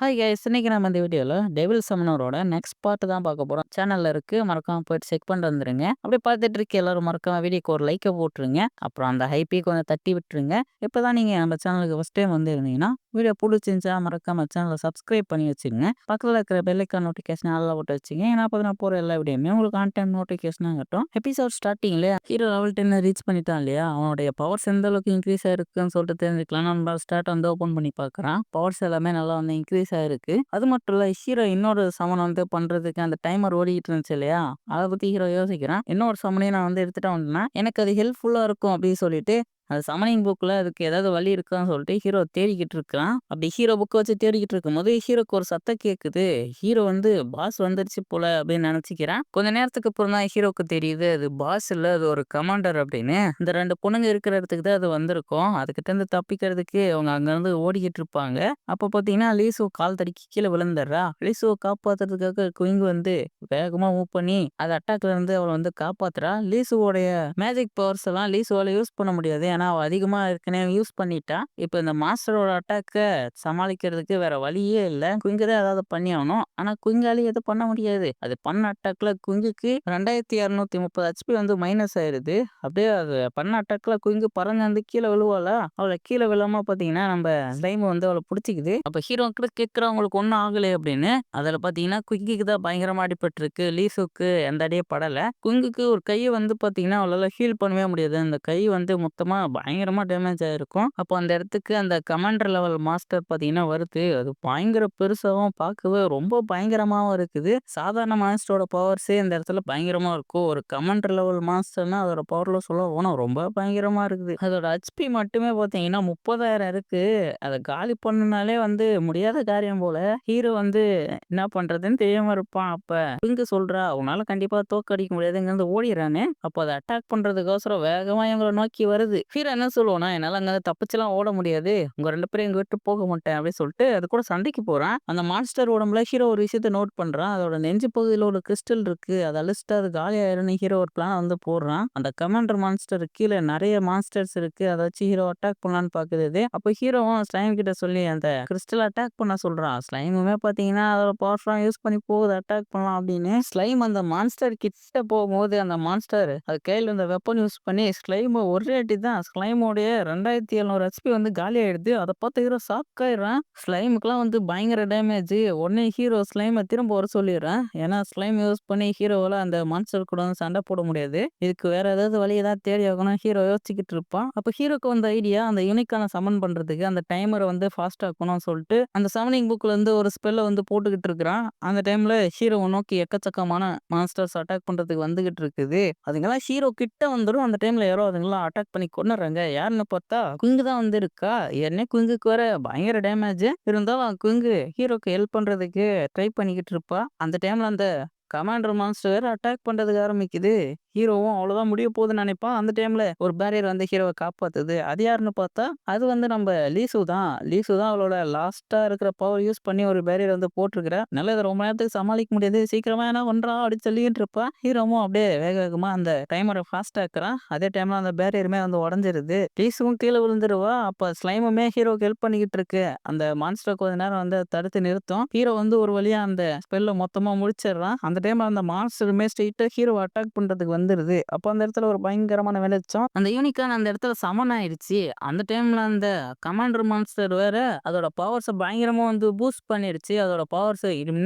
Hi guys இன்னைக்கு நம்ம இந்த வீடியோவில் டெவில் சமனரோட நெக்ஸ்ட் பார்ட் தான் பார்க்க போகிறோம் சேனலில் இருக்குது மறக்காம போயிட்டு செக் பண்ணிட்டு வந்துருங்க. அப்படியே பார்த்துட்டு இருக்க எல்லாரும் மறக்காம வீடியோக்கு ஒரு லைக்கை போட்டுருங்க. அப்புறம் அந்த ஹைப்பி கொஞ்சம் தட்டி விட்டுருங்க. இப்போ தான் நீங்கள் நம்ம சேனலுக்கு ஃபஸ்ட் டைம் வந்து இருந்தீங்கன்னா வீடியோ பிடிச்சிருந்துச்சா மறக்காம சேனலை சப்ஸ்கிரைப் பண்ணி வச்சுருங்க. பக்கத்தில் இருக்கிற பெல்லைக்கான் நோட்டிஃபிகேஷன் நல்லா விட்டு வச்சுங்க ஏன்னா அப்போ நான் போகிற எல்லா வீடியோமே உங்களுக்கு கான்டென்ட் நோட்டிஃபிகேஷனாக கட்டும் எபிசோட் ஸ்டார்டிங்கில் ஹீரோ லெவல் டென் ரீச் பண்ணிட்டான் இல்லையா? அவனுடைய பவர்ஸ் எந்த அளவுக்கு இன்க்ரீஸ் ஆயிருக்குன்னு சொல்லிட்டு தெரிஞ்சுக்கலாம். நம்ம ஸ்டார்ட் வந்து ஓப்பன் பண்ணி பார்க்குறான். பவர்ஸ் எல்லாமே நல்லா வந்து இன்க்ரீஸ் ஆயிருக்கு. அது மட்டும் இல்லை ஹீரோ இன்னொரு சமன் வந்து பண்ணுறதுக்கு அந்த டைமர் ஓடிக்கிட்டு இருந்துச்சு இல்லையா? அதை பற்றி ஹீரோ யோசிக்கிறான். இன்னொரு சமனையும் நான் வந்து எடுத்துட்டு வந்தேன்னா எனக்கு அது ஹெல்ப்ஃபுல்லாக இருக்கும் அப்படின்னு சொல்லிட்டு அது சமனிங் புக்கில் அதுக்கு ஏதாவது வழி இருக்கான்னு சொல்லிட்டு ஹீரோ தேடிக்கிட்டு இருக்கான். அப்படி ஹீரோ புக்கை வச்சு தேடிக்கிட்டு இருக்கும்போது ஹீரோக்கு ஒரு சத்தம் கேட்குது ஹீரோ வந்து பாஸ் வந்துருச்சு போல அப்படின்னு நினச்சிக்கிறான். கொஞ்ச நேரத்துக்கு அப்புறம் தான் ஹீரோக்கு தெரியுது அது பாஸ் இல்லை அது ஒரு கமாண்டர் அப்படின்னு. இந்த ரெண்டு பொண்ணுங்க இருக்கிற இடத்துக்கு தான் அது வந்திருக்கும். அதுக்கிட்ட இருந்து தப்பிக்கிறதுக்கு அவங்க அங்கேருந்து ஓடிக்கிட்டு இருப்பாங்க. அப்போ பார்த்தீங்கன்னா லீசோ கால் தடிக்கி கீழே விழுந்துடுறா. லீசோவை காப்பாத்துறதுக்காக குயிங் வந்து வேகமாக மூவ் பண்ணி அது அட்டாக்ல இருந்து அவளை வந்து காப்பாத்துறா. லீசுவோடைய மேஜிக் பவர்ஸ் எல்லாம் லீசுவால யூஸ் பண்ண முடியாது. ஏன்னா அவள் அதிகமாக ஏற்கனவே யூஸ் பண்ணிட்டா. இப்போ இந்த மாஸ்டரோட அட்டாக்கை சமாளிக்கிறதுக்கு வேற வழியே இல்லை. குயிங்க தான் ஏதாவது பண்ணி ஆகணும். ஆனால் குயிங்காலே எதுவும் பண்ண முடியாது. அது பண்ண அட்டாக்ல குங்குக்கு ரெண்டாயிரத்தி இரநூத்தி முப்பது ஹெச்பி வந்து மைனஸ் ஆயிருது அப்படியே அது பண்ண அட்டாக்ல குயிங்கு பறந்து வந்து கீழே விழுவாள? அவளை கீழே விழாம பார்த்தீங்கன்னா நம்ம ஸ்லைம் வந்து அவளை பிடிச்சிக்குது. அப்போ ஹீரோ கிட்ட கேட்குறவங்களுக்கு ஒன்றும் ஆகலை அப்படின்னு அதில் பார்த்தீங்கன்னா குங்குக்கு தான் பயங்கரமா அடிபட்டிருக்கு. லீசுக்கு எந்த அடியே படலை. குங்குக்கு ஒரு கையை வந்து பார்த்தீங்கன்னா அவளால் ஹீல் பண்ணவே முடியாது. அந்த கை வந்து மொத்தமாக பயங்கரமாக டேமேஜ் ஆகிருக்கும் அப்போ அந்த இடத்துக்கு அந்த கமாண்டர் லெவல் மாஸ்டர் பார்த்தீங்கன்னா வருது. அது பயங்கர பெருசாகவும் பார்க்கவே ரொம்ப பயங்கரமாகவும் இருக்குது. சாதாரண மாஸ்டரோட பவர்ஸே இந்த இடத்துல பயங்கரமாக இருக்கும். ஒரு கமாண்டர் லெவல் மாஸ்டர்னா அதோட பவர்ல சொல்ல போனால் ரொம்ப பயங்கரமாக இருக்குது. அதோட ஹெச்பி மட்டுமே பார்த்தீங்கன்னா முப்பதாயிரம் இருக்குது அதை காலி பண்ணுனாலே வந்து முடியாத காரியம் போல. ஹீரோ வந்து என்ன பண்ணுறதுன்னு தெரியாமல் இருப்பான். அப்போ இங்க சொல்கிறா உன்னால் கண்டிப்பாக தோக்கடிக்க முடியாதுங்கிறது ஓடிடுறானே. அப்போ அதை அட்டாக் பண்ணுறதுக்கோசரம் வேகமாக இவங்களை நோக்கி வருது. ஹீரோ என்ன சொல்லுவோம்னா என்னால் அங்கே தப்பிச்செல்லாம் ஓட முடியாது. உங்கள் ரெண்டு பேரும் எங்கள் விட்டு போக மாட்டேன். அப்படின்னு சொல்லிட்டு அது கூட சண்டைக்கு போகிறான் அந்த மான்ஸ்டர் உடம்புல ஹீரோ ஒரு விஷயத்த நோட் பண்ணுறான் அதோட நெஞ்சு பகுதியில் ஒரு கிறிஸ்டல் இருக்குது அதை அழிச்சிட்டு அது காலியாயிருன்னு ஹீரோ ஒரு பிளான் வந்து போடுறான். அந்த கமாண்டர் மான்ஸ்டர் கீழே நிறைய மான்ஸ்டர்ஸ் இருக்குது அதை வச்சு ஹீரோ அட்டாக் பண்ணலான்னு பார்க்குது அப்போ ஹீரோவும் ஸ்லைம் கிட்ட சொல்லி அந்த கிறிஸ்டல் அட்டாக் பண்ண சொல்கிறான் ஸ்லைமுமே பார்த்தீங்கன்னா அதோட பவர்ஃபுல்லாக யூஸ் பண்ணி போகுது அட்டாக் பண்ணலாம் அப்படின்னு. ஸ்லைம் அந்த மான்ஸ்டர் கிட்ட போகும்போது அந்த மான்ஸ்டர் அது கையில் இந்த வெப்பன் யூஸ் பண்ணி ஸ்லைமை ஒரே அடி தான் ஸ்லைமோடைய ரெண்டாயிரத்தி எழுநூறு ஹெச்பி வந்து காலி ஆயிடுது. அதை பார்த்து ஹீரோ ஷாக் ஆயிடுறான். ஸ்லைமுக்குலாம் வந்து பயங்கர டேமேஜ் உடனே ஹீரோ ஸ்லைமை திரும்ப வர சொல்லிடுறான். ஏன்னா ஸ்லைம் யூஸ் பண்ணி ஹீரோவில் அந்த மான்ஸ்டர் கூட வந்து சண்டை போட முடியாது. இதுக்கு வேற ஏதாவது வழி ஏதாவது தேடி ஆகணும் ஹீரோ யோசிச்சுக்கிட்டு இருப்பான். அப்போ ஹீரோக்கு வந்த ஐடியா அந்த யூனிக்கான சமன் பண்றதுக்கு அந்த டைமரை வந்து ஃபாஸ்ட் ஆக்கணும்னு சொல்லிட்டு அந்த சமனிங் புக்ல இருந்து ஒரு ஸ்பெல்லை வந்து போட்டுக்கிட்டு இருக்கிறான். அந்த டைம்ல ஹீரோவை நோக்கி எக்கச்சக்கமான மான்ஸ்டர்ஸ் அட்டாக் பண்றதுக்கு வந்துகிட்டு இருக்குது. அதுங்கெல்லாம் ஹீரோ கிட்ட வந்துடும் அந்த டைம்ல யாரோ அதுங்கெல்லாம் அட்டாக் பண்ணி கொண்டுறாங்க யாருன்னு பார்த்தா குங்கு தான் வந்து இருக்கா? என்ன குங்குக்கு வர பயங்கர டேமேஜ் இருந்தாலும் குங்கு ஹீரோக்கு ஹெல்ப் பண்றதுக்கு ட்ரை பண்ணிக்கிட்டு இருப்பா. அந்த டைம்ல அந்த கமாண்டர் மான்ஸ்டர் வேற அட்டாக் பண்றதுக்கு ஆரம்பிக்குது. ஹீரோவும் அவ்வளவுதான் முடிய போகுதுன்னு நினைப்பான். அந்த டைம்ல ஒரு பேரியர் வந்து ஹீரோவை காப்பாத்துது. அது யாருன்னு பார்த்தா அது வந்து நம்ம லீசு தான். லீசு தான் அவளோட லாஸ்டா இருக்கிற பவர் யூஸ் பண்ணி ஒரு பேரியர் வந்து போட்டிருக்கிற நல்ல இதை ரொம்ப நேரத்துக்கு சமாளிக்க முடியாது. சீக்கிரமா ஏன்னா ஒன்றா அப்படின்னு சொல்லிட்டு இருப்பா ஹீரோவும் அப்படியே வேக வேகமா அந்த டைமரை ஃபாஸ்ட் ஆக்குறான் அதே டைம்ல அந்த பேரியருமே வந்து உடஞ்சிருது. லீசுவும் கீழே விழுந்துருவா. அப்ப ஸ்லைமுமே ஹீரோக்கு ஹெல்ப் பண்ணிக்கிட்டு இருக்கு. அந்த மான்ஸ்டர் கொஞ்ச நேரம் வந்து தடுத்து நிறுத்தும். ஹீரோ வந்து ஒரு வழியா அந்த ஸ்பெல்ல மொத்தமா முடிச்சிடுறான். அந்த டைம்ல அந்த மான்ஸ்டருமே ஸ்ட்ரெயிட்டா ஹீரோ அட்டாக் பண்றதுக்கு வந்துடுது அப்போ அந்த இடத்துல ஒரு பயங்கரமான வெளிச்சம். அந்த யூனிகான் அந்த இடத்துல சமன் ஆயிடுச்சு அந்த டைம்ல அந்த கமாண்டர் மான்ஸ்டர் வேற அதோட பவர்ஸை பயங்கரமா வந்து பூஸ்ட் பண்ணிடுச்சு அதோட பவர்ஸ்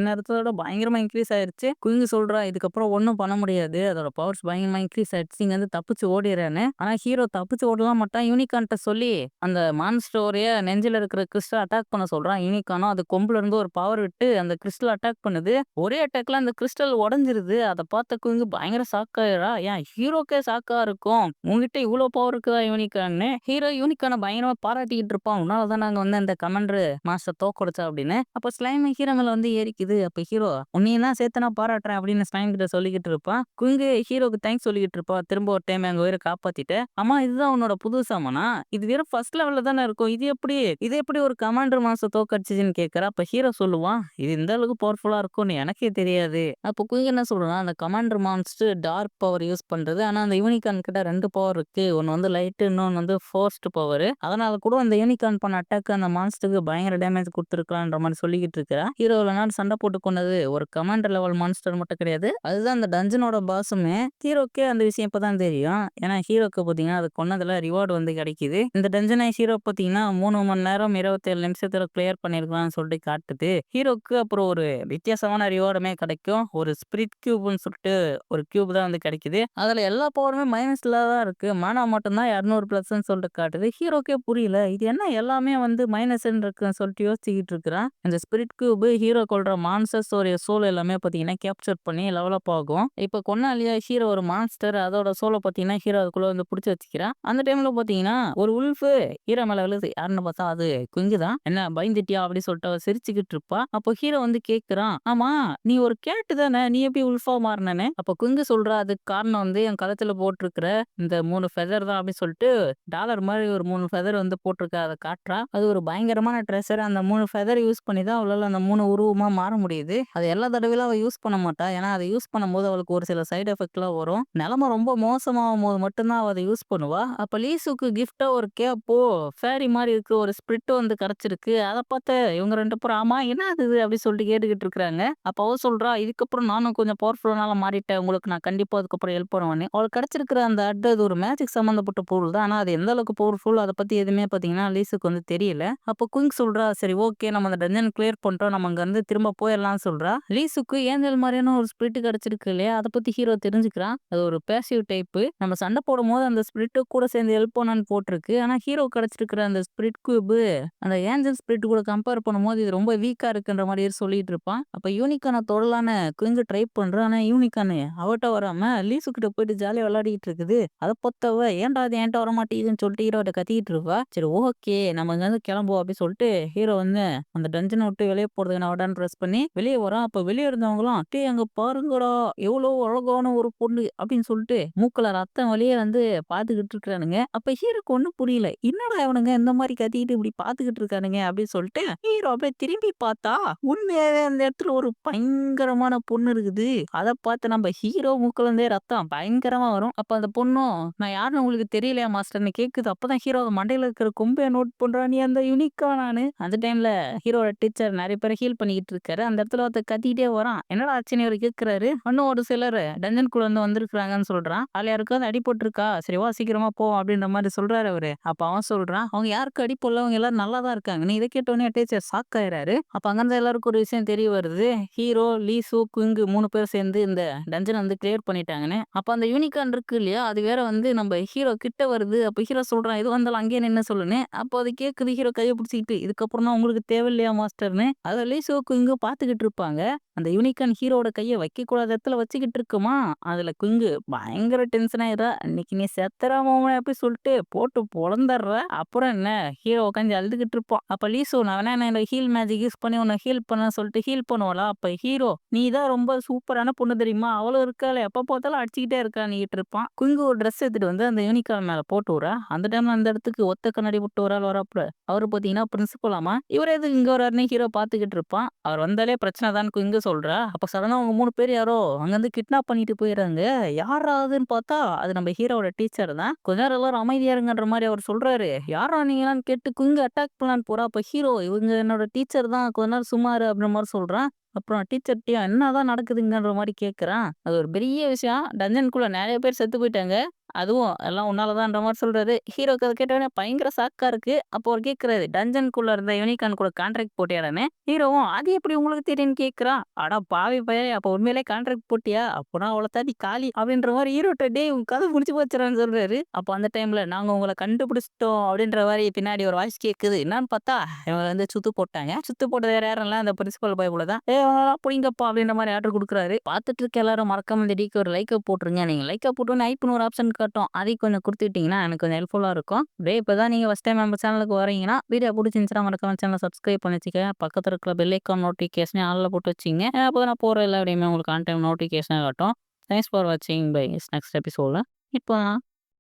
நேரத்தோட பயங்கரமா இன்க்ரீஸ் ஆயிடுச்சு குயிங்கு சொல்றா இதுக்கப்புறம் ஒன்றும் பண்ண முடியாது. அதோட பவர்ஸ் பயங்கரமா இன்க்ரீஸ் ஆயிடுச்சு. இங்க வந்து தப்பிச்சு ஓடிடுறான்னு ஆனா ஹீரோ தப்பிச்சு ஓடலாம் மாட்டான். யூனிகான்ட்ட சொல்லி அந்த மான்ஸ்டோடைய நெஞ்சில இருக்கிற கிறிஸ்டல் அட்டாக் பண்ண சொல்றான். யூனிகானும் அது கொம்புல இருந்து ஒரு பவர் விட்டு அந்த கிறிஸ்டல் அட்டாக் பண்ணுது. ஒரே அட்டாக்ல அந்த கிறிஸ்டல் உடஞ்சிருது. அதை பார்த்த குயிங்கு பயங்கர சாக்காயிரா ஏன் ஹீரோக்கே சாக்கா இருக்கும். உங்ககிட்ட இவ்வளவு பவர் இருக்குதா யூனிகான்னு? ஹீரோ யூனிக்கான பயங்கரமா பாராட்டிக்கிட்டு இருப்பான். உன்னாலதான் நாங்க வந்து அந்த கமாண்டர் மாஸ்டர் தோக்கடிச்சா அப்படின்னு. அப்ப ஸ்லைம் ஹீரோ மேல வந்து ஏறிக்குது. அப்ப ஹீரோ உன்னையும் தான் சேர்த்து நான் பாராட்டுறேன் அப்படின்னு ஸ்லைம் கிட்ட சொல்லிக்கிட்டு இருப்பான். குங்கு ஹீரோக்கு தேங்க்ஸ் சொல்லிக்கிட்டு இருப்பா. திரும்ப ஒரு டைம் எங்க உயிரை காப்பாத்திட்டு அம்மா இதுதான் உன்னோட புது சாமானா? இது வெறும் ஃபர்ஸ்ட் லெவல்ல தானே இருக்கும். இது எப்படி இது எப்படி ஒரு கமாண்டர் மாஸ்டர் தோக்கடிச்சுன்னு கேட்கற அப்ப ஹீரோ சொல்லுவான் இது இந்த அளவுக்கு பவர்ஃபுல்லா இருக்கும்னு எனக்கே தெரியாது. அப்போ குயிங் என்ன சொல்றான் அந்த commander monster dark power power use பண்றது. ஆனா, அந்த யூனிகார்ன் கிட்ட ரெண்டு பவர் இருக்கு. ஒன்று வந்து லைட்டு, இன்னொன்னு வந்து ஃபோர்ஸ்ட் பவரு. அதனால கூட அந்த யூனிகார்ன் பண்ண அட்டாக் அந்த மான்ஸ்டருக்கு பயங்கர டேமேஜ் கொடுத்துருக்கலான்ற மாதிரி சொல்லிக்கிட்டு இருக்கிறா. ஹீரோ இவ்வளவு சண்டை போட்டு கொண்டது ஒரு கமாண்டர் லெவல் மான்ஸ்டர் மட்டும் கிடையாது. அதுதான் அந்த டஞ்சனோட பாஸுமே. ஹீரோக்கே அந்த விஷயம் இப்பதான் தெரியும். ஏன்னா, ஹீரோக்கு பார்த்தீங்கன்னா, அது கொன்னதில் ரிவார்டு வந்து கிடைக்குது. இந்த டஞ்சனை ஹீரோ பார்த்தீங்கன்னா, மூணு மணி நேரம் 27 நிமிஷத்துல கிளியர் பண்ணியிருக்கலாம்னு சொல்லிட்டு காட்டுது. ஹீரோக்கு அப்புறம் ஒரு வித்தியாசமான ரிவார்டுமே கிடைக்கும். ஒரு ஸ்பிரிட் கியூப்னு சொல்லிட்டு ஒரு கியூப் தான் வந்து கிடைக்கும் கிடைக்குது. அதுல எல்லா பவருமே மைனஸ்ல தான் இருக்கு. மானா மட்டும் தான் 200 சொல்லிட்டு காட்டுது. ஹீரோக்கே புரியல. இது என்ன எல்லாமே வந்து மைனஸ்ன்னு இருக்குன்னு சொல்லிட்டு யோசிச்சுக்கிட்டு இருக்கிறான். இந்த ஸ்பிரிட் கியூப் ஹீரோ கொள்ற மான்ஸ்டர்ஸ் சோல் எல்லாமே பார்த்தீங்கன்னா, கேப்சர் பண்ணி லெவலப் ஆகும். இப்ப கொன்னாலியா ஹீரோ ஒரு மான்ஸ்டர் அதோட சோல பார்த்தீங்கன்னா, ஹீரோ அதுக்குள்ள வந்து பிடிச்சி வச்சுக்கிறான். அந்த டைம்ல பார்த்தீங்கன்னா, ஒரு உல்ஃபு ஹீரோ மேல விழுது. யாருன்னு பார்த்தா அது குங்கு தான். என்ன பயந்துட்டியா? அப்படின்னு சொல்லிட்டு அவள் சிரிச்சுக்கிட்டு இருப்பா. அப்போ ஹீரோ வந்து கேட்குறான் ஆமா நீ ஒரு கேட்டு தானே? நீ எப்படி உல்ஃபா மாறினே அப்ப குங்கு சொல்றா அதுக்கு காரணம் வந்து என் கழுத்துல போட்டிருக்கிற இந்த மூணு ஃபெதர் தான் அப்படின்னு சொல்லிட்டு டாலர் மாதிரி ஒரு மூணு ஃபெதர் வந்து போட்டிருக்க அதை காட்டுறா. அது ஒரு பயங்கரமான ட்ரெஸ்ஸர் அந்த மூணு ஃபெதர் யூஸ் பண்ணி தான் அவளால் அந்த மூணு உருவமா மாற முடியுது. அது எல்லா தடவையும் அவள் யூஸ் பண்ண மாட்டா. ஏன்னா, அதை யூஸ் பண்ணும்போது அவளுக்கு ஒரு சில சைடு எஃபெக்ட்லாம் வரும். நிலமை ரொம்ப மோசமாகும்போது போது மட்டும்தான் அவள் அதை யூஸ் பண்ணுவா. அப்போ லீசுக்கு கிஃப்ட்டா ஒரு கேப்போ, ஃபேரி மாதிரி இருக்கிற ஒரு ஸ்பிரிட் வந்து கிடைச்சிருக்கு. அதை பார்த்து இவங்க ரெண்டு பேரும் ஆமா என்ன இது? அப்படின்னு சொல்லிட்டு கேட்டுக்கிட்டு இருக்கிறாங்க. அப்போ அவ சொல்றா, இதுக்கப்புறம் நானும் கொஞ்சம் பவர்ஃபுல்லானால மாறிட்டேன். உங்களுக்கு நான் கண்டிப்பா அப்புறம் ஹெல்ப் பண்ணுவானே அவள் கிடைச்சிருக்கிற அந்த அட் அது ஒரு மேஜிக் சம்மந்தப்பட்ட பொருள் தான். ஆனால் அது எந்த அளவுக்கு பவர்ஃபுல் அதை பற்றி எதுவுமே பார்த்தீங்கன்னா, லீஸுக்கு வந்து தெரியல. அப்போ குயிங் சொல்கிறா சரி ஓகே நம்ம அந்த டஞ்சன் கிளியர் பண்ணிட்டோம். நம்ம அங்கேருந்து திரும்ப போயிடலாம்னு சொல்கிறா லீசுக்கு ஏஞ்சல் மாதிரியான ஒரு ஸ்பிரிட் கிடைச்சிருக்கு இல்லையா? அதை பற்றி ஹீரோ தெரிஞ்சுக்கிறான். அது ஒரு பேசிவ் டைப்பு. நம்ம சண்டை போடும் போது அந்த ஸ்பிரிட்டு கூட சேர்ந்து ஹெல்ப் பண்ணான்னு போட்டிருக்கு. ஆனால் ஹீரோ கிடைச்சிருக்கிற அந்த ஸ்பிரிட் கியூப் அந்த ஏஞ்சல் ஸ்பிரிட் கூட கம்பேர் பண்ணும்போது இது ரொம்ப வீக்காக இருக்குன்ற மாதிரி சொல்லிட்டு இருப்பான். அப்போ யூனிக்கான தொடலான குயிங்கு ட்ரை பண்ணுறான் ஆனால் யூனிகார்ன் அவட்ட வராமல் லீசு கிட்ட போயிட்டு ஜாலியா விளையாடிட்டு இருக்குது. அதை பொத்தவ ஏன்டா இது வர மாட்டேங்குதுன்னு சொல்லிட்டு ஹீரோட்ட கத்திக்கிட்டு இருப்பா. சரி ஓகே நம்ம இங்கருந்து கிளம்புவோம் அப்படின்னு சொல்லிட்டு ஹீரோ வந்து அந்த டஞ்சனை விட்டு வெளியே போறதுக்கு நான் உடனே ட்ரெஸ் பண்ணி வெளியே வரான். அப்ப வெளியே இருந்தவங்களாம் டேய் அங்க பாருங்கடா எவ்வளோ அழகான ஒரு பொண்ணு அப்படின்னு சொல்லிட்டு மூக்கில் ரத்தம் வழியே வந்து பார்த்துக்கிட்டு இருக்கிறானுங்க. அப்ப ஹீரோக்கு ஒண்ணும் புரியல. என்னடா இவனுங்க இந்த மாதிரி கத்திக்கிட்டு இப்படி பார்த்துக்கிட்டு இருக்கானுங்க அப்படின்னு சொல்லிட்டு ஹீரோ அப்படியே திரும்பி பார்த்தா உண்மையாவே அந்த இடத்துல ஒரு பயங்கரமான பொண்ணு இருக்குது. அதை பார்த்து நம்ம ஹீரோ மூக்குல சத்தம் பயங்கரமாக பயங்கரமா வரும். அப்ப அந்த பொண்ணும் நான் யாருன்னு உங்களுக்கு தெரியலையா மாஸ்டர்ன்னு கேக்குது. அப்பதான் ஹீரோ மண்டையில இருக்கிற கொம்பைய நோட் பண்றா. நீ அந்த யூனிக்கா நானு. அந்த டைம்ல ஹீரோட டீச்சர் நிறைய பேர் ஹீல் பண்ணிக்கிட்டு இருக்காரு. அந்த இடத்துல ஒருத்தர் கத்திக்கிட்டே வரான். என்னடா ஆச்சுன்னு அவர் கேட்கிறாரு. இன்னும் ஒரு சிலர் டஞ்சன் டஞ்சன்குள்ள இருந்து வந்திருக்காங்கன்னு சொல்றான். அதுல யாருக்காவது அடி போட்டிருக்கா சரிவா சீக்கிரமா போ அப்படின்ற மாதிரி சொல்றாரு அவரு. அப்ப அவன் சொல்றான் அவங்க யாருக்கும் அடிபடல அவங்க எல்லாரும் நல்லா தான் இருக்காங்க. நீ இதை கேட்டோடனே டீச்சர் ஷாக் ஆயிறாரு. அப்ப அங்கிருந்து எல்லாருக்கும் ஒரு விஷயம் தெரிய வருது. ஹீரோ, லீசு, குங்கு மூணு பேர் சேர்ந்து இந்த டஞ்சன் வந்து கிளியர் பண்ணிட்டாங்கன்னு. அப்போ அந்த யூனிகார்ன் இருக்கு இல்லையா? அது வேற வந்து நம்ம ஹீரோ கிட்ட வருது. அப்போ ஹீரோ சொல்றான் இது வந்தாலும் அங்கேயே நின்று சொல்லுன்னு. அப்போ அது கேட்குது ஹீரோ கையை பிடிச்சிக்கிட்டு இதுக்கப்புறம் தான் உங்களுக்கு தேவையில்லையா மாஸ்டர்னு அத லீசு, இங்கே பார்த்துக்கிட்டு இருப்பாங்க. அந்த யூனிகார்ன் ஹீரோவோட கையை வைக்கக்கூடாத இடத்துல வச்சுக்கிட்டு இருக்குமா. அதில் குங்கு பயங்கர டென்ஷன் ஆயிடுறா. இன்னைக்கு நீ செத்தரா மாமனே அப்படி சொல்லிட்டு போட்டு பொழந்துடுற அப்புறம் என்ன ஹீரோ உட்காந்து அழுதுகிட்டு இருப்பான். அப்போ லீசு நான் வேணா என்னோட ஹீல் மேஜிக் யூஸ் பண்ணி உன்னை ஹீல் பண்ண சொல்லிட்டு ஹீல் பண்ணுவாளா? அப்போ ஹீரோ நீ தான் ரொம்ப சூப்பரான பொண்ணு தெரியுமா? அவளும் இருக்காளே எப்போ பார்த்தாலும் அடிச்சுக்கிட்டே இருக்கான்னுகிட்டு இருப்பான். குங்கு ஒரு ட்ரெஸ் எடுத்துட்டு வந்து அந்த யூனிகார்ன் மேலே போட்டு விடுறா. அந்த டைம்ல அந்த இடத்துக்கு ஒத்த கண்ணாடி போட்டு ஒரு ஆள் வராப்புல. அவர் பார்த்தீங்கன்னா பிரின்சிபலாமா. இவர் எதுக்கு இங்கே வராருன்னு ஹீரோ பார்த்துக்கிட்டு இருப்பான். அவர் வந்தாலே பிரச்சனை தான் குங்கு சொல்றா. அப்ப சடனா அவங்க 3 பேர் யாரோ அங்கேருந்து கிட்னாப் பண்ணிட்டு போயிடுறாங்க. யாராவதுன்னு பார்த்தா அது நம்ம ஹீரோவோட டீச்சர் தான். கொஞ்ச நேரம் எல்லாரும் அமைதியா இருங்கன்ற மாதிரி அவர் சொல்றாரு. யார்ரா நீங்களான்னு கேட்டு குயிங் அட்டாக் பண்ணலான்னு போறா. அப்ப ஹீரோ இவங்க என்னோட டீச்சர் தான் கொஞ்ச நேரம் சும்மா இரு அப்படின்ற மாதிரி சொல்றான். அப்புறம் டீச்சர்ட்டயும் என்னதான் நடக்குதுங்கன்ற மாதிரி கேட்கறான். அது ஒரு பெரிய விஷயம். டஞ்சனுக்குள்ள நிறைய பேர் செத்து போயிட்டாங்க. அதுவும் எல்லாம் உன்னாலதான்ற மாதிரி சொல்றாரு. ஹீரோக்கு கதை கேட்டவனே பயங்கர சாக்கா இருக்கு. அப்போ அவர் கேட்கறாரு டஞ்சனுக்குள்ள இருந்த யூனிகான் கூட கான்ட்ராக்ட் போட்டியாடான்னு. ஹீரோவும் அது எப்படி உங்களுக்கு தெரியும்னு கேட்கறா அடா பாவி பயலே அப்ப உண்மையிலே கான்ட்ராக்ட் போட்டியா? அப்பனா அவ்வளோ நீ காலி அப்படின்ற மாதிரி ஹீரோட்ட டேய் உன் கதை முடிச்சு போச்சுறான்னு சொல்றாரு. அப்போ அந்த டைம்ல நாங்க உங்களை கண்டுபிடிச்சிட்டோம் அப்படின்ற மாதிரி பின்னாடி ஒரு வாய்ஸ் கேட்குது. என்னன்னு பார்த்தா இவங்க வந்து சுத்து போட்டாங்க. சுத்து போட்டது வேற யாரும் இல்லை அந்த பிரின்சிபல் பயப்புல தான். ஏ புடிங்கப்பா அப்படின்ற மாதிரி ஆர்டர் கொடுக்குறாரு. பார்த்துட்டு இருக்க எல்லாரும் மறக்காம இந்த டீக்கு ஒரு லைக்க போட்டுருங்க. நீங்க லைக்கை போட்டு ஐப்னு ஒரு ஆப்ஷன் இருக்கட்டும் அதை கொஞ்சம் கொடுத்துக்கிட்டிங்கன்னா எனக்கு கொஞ்சம் ஹெல்ப்ஃபுல்லாக இருக்கும். அப்படியே இப்பதான் நீங்கள் ஃபஸ்ட் டைம் நம்ம சேனலுக்கு வரீங்கன்னா வீடியோ பிடிச்சிருந்துச்சுன்னா மறக்காம சேனலை சப்ஸ்கிரைப் பண்ணி வச்சுக்கோங்க. பக்கத்தில் இருக்கிற பெல்லைக்கான் ஐக்கான் ஆளில் போட்டு வச்சிங்க அப்போ நான் போகிற எல்லா வீடியோமே உங்களுக்கு ஆன் டைம் நோட்டிஃபிகேஷனாக காட்டும். தேங்க்ஸ் ஃபார் வாட்சிங் பை நெக்ஸ்ட் எபிசோடில் இப்போ